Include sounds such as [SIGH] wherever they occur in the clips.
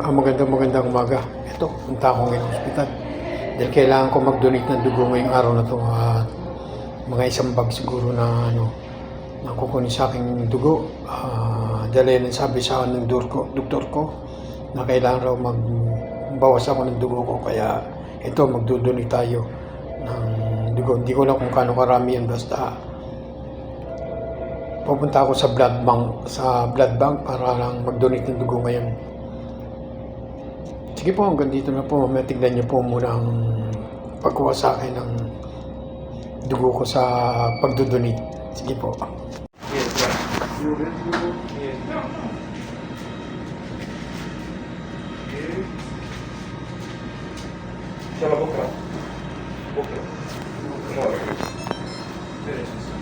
Ah, magandang magandang umaga. Ito, punta ako ngayon ospital. Dahil kailangan ko mag-donate ng dugo ngayong araw na to. At mga isang bag siguro na ano, na kukunin sa aking dugo. Ah, dahil ang sabi sa akin ng ko, doktor ko na kailangan raw magbawas ako ng dugo ko. Kaya ito, magdudonate tayo ng dugo. Hindi ko lang kung kano karami yan. Basta pupunta ako sa blood bank sa blood bank para lang mag-donate ng dugo ngayon. Sige po, hanggang dito na po. May niyo po muna ang pagkuha sa akin ng dugo ko sa pagdodonate. Sige po. Siamo bocca. Bocca. Muore. Bene. Bas, bas, bas. Dati scendeva,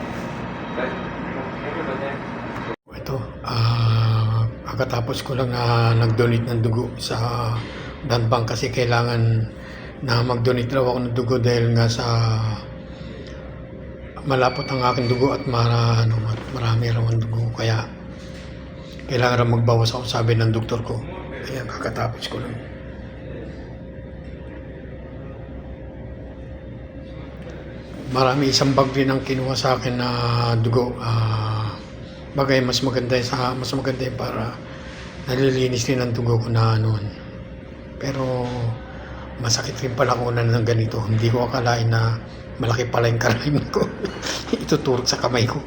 pagkatapos ko lang na nag-donate ng dugo sa blood bank kasi kailangan na mag-donate raw ako ng dugo dahil nga sa malapot ang aking dugo at mara, ano, marami raw ang dugo. Kaya kailangan raw magbawas ako sabi ng doktor ko. Kaya kakatapos ko lang. Marami isang bag din ang kinuha sa akin na dugo. Ah, bagay mas maganda sa mas maganda para nalilinis din ang dugo ko na noon. Pero masakit rin pala kung ng ganito. Hindi ko akalain na malaki pala yung karahin ko. [LAUGHS] Ituturok sa kamay ko.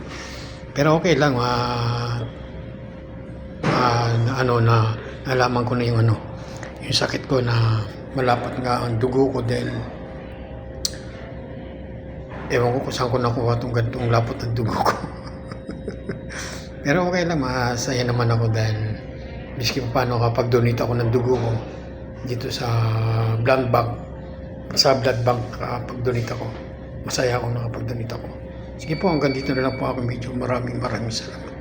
Pero okay lang. ah ah, na ano na nalaman ko na yung ano yung sakit ko na malapot nga ang dugo ko dahil ewan ko kung saan ko nakuha itong gantong lapot ng dugo ko. [LAUGHS] Pero okay lang, masaya naman ako dahil miski pa paano kapag donate ako ng dugo ko dito sa blood bank, sa blood bank kapag donate ako, masaya ako nakapag donate ako. Sige po, hanggang dito na lang po ako medyo maraming maraming salamat.